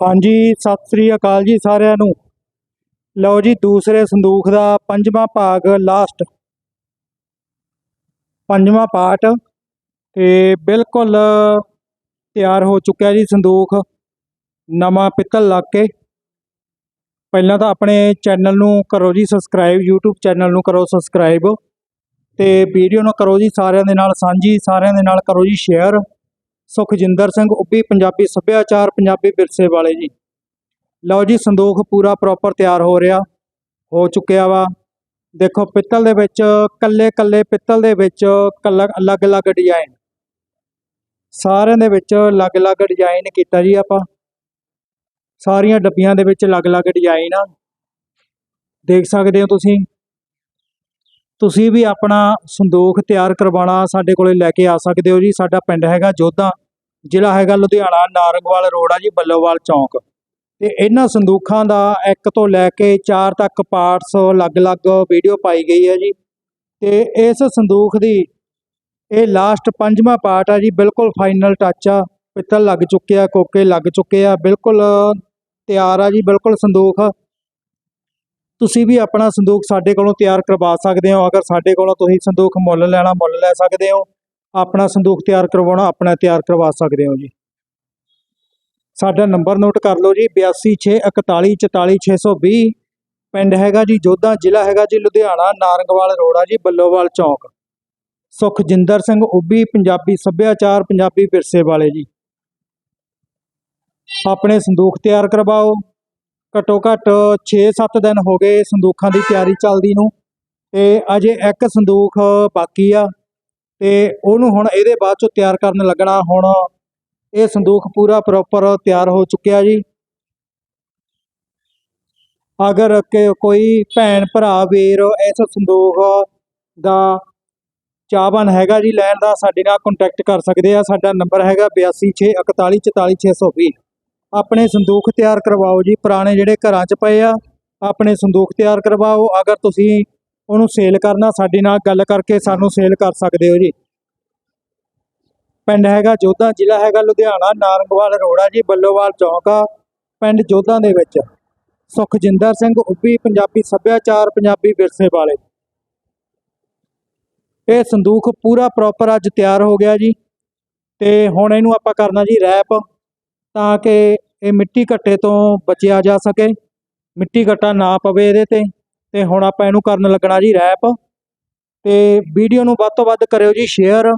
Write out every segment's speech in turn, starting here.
ਹਾਂਜੀ, ਸਤਿ ਸ੍ਰੀ ਅਕਾਲ ਜੀ ਸਾਰਿਆਂ ਨੂੰ। ਲਓ ਜੀ, ਦੂਸਰੇ ਸੰਦੂਖ ਦਾ ਪੰਜਵਾਂ ਭਾਗ ਲਾਸਟ ਪੰਜਵਾਂ ਪਾਠ, ਤੇ ਬਿਲਕੁਲ ਤਿਆਰ ਹੋ ਚੁੱਕਿਆ ਜੀ ਸੰਦੂਖ। ਨਵਾਂ ਪਿੱਤਲ ਲੱਗ ਕੇ। ਪਹਿਲਾਂ ਤਾਂ ਆਪਣੇ ਚੈਨਲ ਨੂੰ ਕਰੋ ਜੀ ਸਬਸਕ੍ਰਾਈਬ YouTube ਚੈਨਲ ਨੂੰ ਕਰੋ ਸਬਸਕ੍ਰਾਈਬ ਤੇ ਵੀਡੀਓ ਨੂੰ ਕਰੋ ਜੀ ਸਾਰਿਆਂ ਦੇ ਨਾਲ, ਸਾਂਝੀ ਸਾਰਿਆਂ ਦੇ ਨਾਲ ਕਰੋ ਜੀ ਸ਼ੇਅਰ ਸੁਖਜਿੰਦਰ ਸਿੰਘ ਉੱਭੀ, ਪੰਜਾਬੀ ਸੱਭਿਆਚਾਰ, ਪੰਜਾਬੀ ਵਿਰਸੇ ਵਾਲੇ ਜੀ। ਲਓ ਜੀ, ਸੰਦੂਖ ਪੂਰਾ ਪ੍ਰੋਪਰ ਤਿਆਰ ਹੋ ਰਿਹਾ, ਹੋ ਚੁੱਕਿਆ ਵਾ। ਦੇਖੋ, ਪਿੱਤਲ ਦੇ ਵਿੱਚ, ਕੱਲੇ ਕੱਲੇ ਪਿੱਤਲ ਦੇ ਵਿੱਚ ਕੱਲਾ, ਅਲੱਗ-ਅਲੱਗ ਡਿਜ਼ਾਈਨ ਸਾਰਿਆਂ ਦੇ ਵਿੱਚ ਅਲੱਗ-ਅਲੱਗ ਡਿਜ਼ਾਈਨ ਕੀਤਾ ਜੀ ਆਪਾਂ। ਸਾਰੀਆਂ ਡੱਬੀਆਂ ਦੇ ਵਿੱਚ ਅਲੱਗ-ਅਲੱਗ ਡਿਜ਼ਾਈਨ ਆ। ਦੇਖ ਸਕਦੇ ਹੋ ਤੁਸੀਂ ਤੁਸੀਂ ਵੀ ਆਪਣਾ ਸੰਦੂਖ ਤਿਆਰ ਕਰਵਾਉਣਾ ਸਾਡੇ ਕੋਲੇ ਲੈ ਕੇ ਆ ਸਕਦੇ ਹੋ ਜੀ। ਸਾਡਾ ਪਿੰਡ ਹੈਗਾ ਜੋਧਾ, ਜ਼ਿਲ੍ਹਾ ਹੈਗਾ ਲੁਧਿਆਣਾ, ਨਾਰੰਗਵਾਲ ਰੋਡ ਆ ਜੀ, ਬੱਲੋਵਾਲ ਚੌਂਕ। ਤੇ ਇਹਨਾਂ ਸੰਦੂਖਾਂ ਦਾ ਇੱਕ ਤੋਂ ਲੈ ਕੇ ਚਾਰ ਤੱਕ ਪਾਰਟਸ ਅਲੱਗ-ਅਲੱਗ ਵੀਡੀਓ ਪਾਈ ਗਈ ਹੈ ਜੀ। ਤੇ ਇਸ ਸੰਦੂਖ ਦੀ ਇਹ ਲਾਸਟ ਪੰਜਵਾਂ ਪਾਰਟ ਆ ਜੀ, ਬਿਲਕੁਲ ਫਾਈਨਲ ਟੱਚ ਆ। ਪਿੱਤਲ ਲੱਗ ਚੁੱਕਿਆ, ਕੋਕੇ ਲੱਗ ਚੁੱਕੇ ਆ, ਬਿਲਕੁਲ ਤਿਆਰ ਆ ਜੀ, ਬਿਲਕੁਲ ਸੰਦੂਖ। ਤੁਸੀਂ ਵੀ ਆਪਣਾ ਸੰਦੂਖ ਸਾਡੇ ਕੋਲੋਂ ਤਿਆਰ ਕਰਵਾ ਸਕਦੇ ਹੋ। ਅਗਰ ਸਾਡੇ ਕੋਲੋਂ ਤੁਸੀਂ ਸੰਦੂਖ ਮੁੱਲ ਲੈਣਾ, ਮੁੱਲ ਲੈ ਸਕਦੇ ਹੋ। ਆਪਣਾ ਸੰਦੂਖ ਤਿਆਰ ਕਰਵਾਉਣਾ, ਆਪਣਾ ਤਿਆਰ ਕਰਵਾ ਸਕਦੇ ਹੋ ਜੀ। ਸਾਡਾ ਨੰਬਰ ਨੋਟ ਕਰ ਲਓ ਜੀ 8264144620 ਪਿੰਡ ਹੈਗਾ ਜੀ ਜੋਧਾ, ਜ਼ਿਲ੍ਹਾ ਹੈਗਾ ਜੀ ਲੁਧਿਆਣਾ, ਨਾਰੰਗਵਾਲ ਰੋਡ ਆ ਜੀ, ਬੱਲੋਵਾਲ ਚੌਂਕ। ਸੁਖਜਿੰਦਰ ਸਿੰਘ ਉੱਭੀ ਪੰਜਾਬੀ ਸੱਭਿਆਚਾਰ, ਪੰਜਾਬੀ ਵਿਰਸੇ ਵਾਲੇ ਜੀ। ਆਪਣੇ ਸੰਦੂਖ ਤਿਆਰ ਕਰਵਾਓ। ਘੱਟੋ ਘੱਟ 6-7 ਦਿਨ ਹੋ ਗਏ ਸੰਦੂਖਾਂ ਦੀ ਤਿਆਰੀ ਚੱਲਦੀ ਨੂੰ ਤੇ ਅਜੇ ਇੱਕ ਸੰਦੂਖ ਬਾਕੀ ਆ ਤੇ ਉਹਨੂੰ ਹੁਣ ਇਹਦੇ ਬਾਅਦ ਚੋਂ ਤਿਆਰ ਕਰਨ ਲੱਗਣਾ ਹੁਣ ਇਹ ਸੰਦੂਖ ਪੂਰਾ ਪ੍ਰੋਪਰ ਤਿਆਰ ਹੋ ਚੁੱਕਿਆ ਜੀ। ਅਗਰ ਕਿ ਕੋਈ ਭੈਣ, ਭਰਾ, ਵੀਰ ਇਸ ਸੰਦੂਖ ਦਾ ਚਾਹਵਾਨ ਹੈਗਾ ਜੀ, ਲੈਣ ਦਾ, ਸਾਡੇ ਨਾਲ ਕੰਟੈਕਟ ਕਰ ਸਕਦੇ ਆ। ਸਾਡਾ ਨੰਬਰ ਹੈਗਾ 8264144620 ਆਪਣੇ ਸੰਦੂਖ ਤਿਆਰ ਕਰਵਾਓ ਜੀ, ਪੁਰਾਣੇ ਜਿਹੜੇ ਘਰਾਂ 'ਚ ਪਏ ਆ, ਆਪਣੇ ਸੰਦੂਖ ਤਿਆਰ ਕਰਵਾਓ, ਅਗਰ ਤੁਸੀਂ ਉਹਨੂੰ ਸੇਲ ਕਰਨਾ, ਸਾਡੇ ਨਾਲ ਗੱਲ ਕਰਕੇ ਸਾਨੂੰ ਸੇਲ ਕਰ ਸਕਦੇ ਹੋ ਜੀ। ਪਿੰਡ ਹੈਗਾ ਜੋਧਾ, ਜ਼ਿਲ੍ਹਾ ਹੈਗਾ ਲੁਧਿਆਣਾ, ਨਾਰੰਗਵਾਲ ਰੋਡ ਜੀ, ਬੱਲੋਵਾਲ ਚੌਂਕ ਆ, ਪਿੰਡ ਜੋਧਾ ਦੇ ਵਿੱਚ। ਸੁਖਜਿੰਦਰ ਸਿੰਘ ਉੱਭੀ, ਪੰਜਾਬੀ ਸੱਭਿਆਚਾਰ, ਪੰਜਾਬੀ ਵਿਰਸੇ ਵਾਲੇ। ਇਹ ਸੰਦੂਖ ਪੂਰਾ ਪ੍ਰੋਪਰ ਅੱਜ ਤਿਆਰ ਹੋ ਗਿਆ ਜੀ। ਤੇ ਹੁਣ ਇਹਨੂੰ ਆਪਾਂ ਕਰਨਾ ਜੀ ਰੈਪ ਤਾਂ ਕਿ ਇਹ ਮਿੱਟੀ ਘੱਟੇ ਤੋਂ ਬਚਿਆ ਜਾ ਸਕੇ। ਮਿੱਟੀ ਘੱਟਾ ਨਾ ਪਵੇ ਇਹਦੇ ਤੇ। ਤੇ ਹੁਣ ਆਪਾਂ ਇਹਨੂੰ ਕਰਨ ਲੱਗਣਾ ਜੀ ਰੈਪ। ਤੇ ਵੀਡੀਓ ਨੂੰ ਵੱਧ ਤੋਂ ਵੱਧ ਕਰਿਓ ਜੀ ਸ਼ੇਅਰ।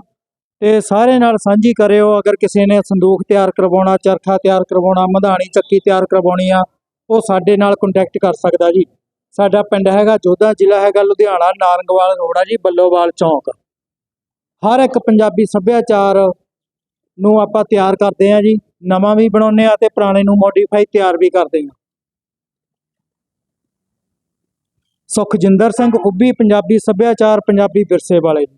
ਤੇ ਸਾਰੇ ਨਾਲ ਸਾਂਝੀ ਕਰਿਓ। ਅਗਰ ਕਿਸੇ ਨੇ ਸੰਦੂਖ ਤਿਆਰ ਕਰਵਾਉਣਾ, ਚਰਖਾ ਤਿਆਰ ਕਰਵਾਉਣਾ, ਮਧਾਣੀ ਚੱਕੀ ਤਿਆਰ ਕਰਵਾਉਣੀ ਆ, ਉਹ ਸਾਡੇ ਨਾਲ ਕੰਟੈਕਟ ਕਰ ਸਕਦਾ ਜੀ। ਸਾਡਾ ਪਿੰਡ ਹੈਗਾ ਜੋਧਾ, ਜ਼ਿਲ੍ਹਾ ਹੈਗਾ ਲੁਧਿਆਣਾ, ਨਾਰੰਗਵਾਲ ਰੋੜਾ ਜੀ, ਬੱਲੋਵਾਲ ਚੌਂਕ। ਹਰ ਇੱਕ ਪੰਜਾਬੀ ਸੱਭਿਆਚਾਰ ਨੂੰ ਆਪਾਂ ਤਿਆਰ ਕਰਦੇ ਆ ਜੀ। ਨਵਾਂ ਵੀ ਬਣਾਉਂਦੇ ਆ ਤੇ ਪੁਰਾਣੇ ਨੂੰ ਮੋਡੀਫਾਈ ਤਿਆਰ ਵੀ ਕਰਦੇ ਆ ਸੁਖਜਿੰਦਰ ਸਿੰਘ ਉੱਭੀ ਪੰਜਾਬੀ ਸੱਭਿਆਚਾਰ, ਪੰਜਾਬੀ ਵਿਰਸੇ ਵਾਲੇ ਜੀ